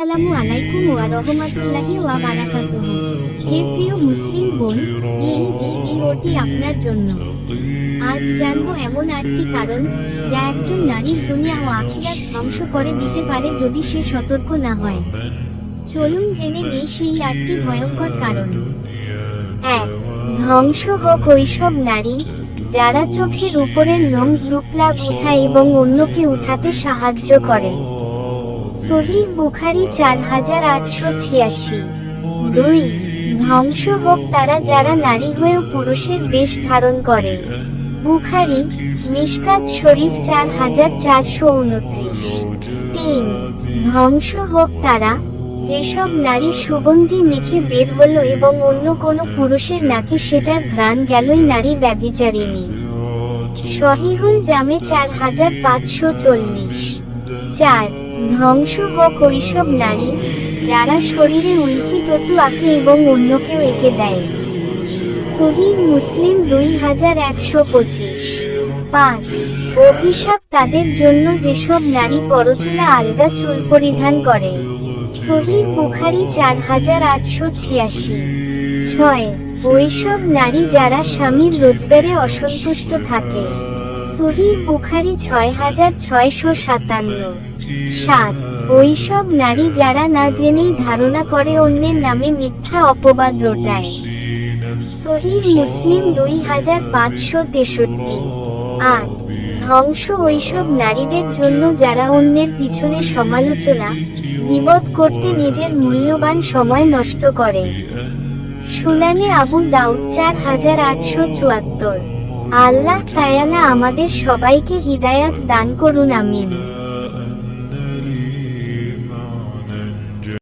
আসসালামু আলাইকুম ওয়া রাহমাতুল্লাহি ওয়া বারাকাতুহু হে প্রিয় মুসলিম বোন, এই ভিডিওটি আপনার জন্য। আজ জানব এমন আটটি কারণ যা একজন নারীর দুনিয়া ও আখিরাত ধ্বংস করে দিতে পারে যদি সে সতর্ক না হয়। চলুন জেনে নেই সেই আটটি ভয়ঙ্কর কারণ। এক, ধ্বংস হোক ওইসব নারী যারা চোখের উপরের লোম রূপলাভ উঠায় এবং অন্যকে উঠাতে সাহায্য করে। সহিহ বুখারি চার হাজার আটশো ছিয়াশি। দুই, ধ্বংস হোক তারা যারা নারী হয়েও পুরুষের বেশ ধারণ করে। বুখারি, মিশকাত শরীফ চার হাজার চারশো উনত্রিশ। তিন, ধ্বংস হোক তারা যেসব নারী সুগন্ধি মেখে বের হলো এবং অন্য কোনো পুরুষের নাকি সেটার ঘ্রাণ গেলই নারী ব্যভিচারিণী। শহীদুল জামে চার হাজার পাঁচশো চল্লিশ। চার ধ্বংস হোক ওইসব নারী, যারা শরীরে উল্কি টটু আঁকে এবং অন্যকেও এঁকে দেয়। সহিহ মুসলিম দুই হাজার একশো পঁচিশ। পাঁচ, অভিশাপ তাদের জন্য যেসব নারী পরচুলা আলগা চুল পরিধান করে। সহিহ বুখারি চার হাজার আটশো ছিয়াশি। ছয়, ওইসব নারী যারা স্বামীর রোজগারে অসন্তুষ্ট থাকে। সহিহ বুখারি ছয় হাজার ছয়শো সাতান্ন। সাত, ওইসব নারী যারা না জেনেই ধারণা করে অন্যের নামে মিথ্যা অপবাদ রটায়। সহিহ মুসলিম দুই হাজার পাঁচশো তেষট্টি। আট, ধ্বংস ওইসব নারীদের জন্য যারা অন্যের পিছনে সমালোচনা বিপদ করতে নিজের মূল্যবান সময় নষ্ট করে। সুনানে আবু দাউদ চার হাজার আটশো চুয়াত্তর। আল্লাহ তায়ালা আমাদের সবাইকে হৃদায়াত দান করুন আমিন।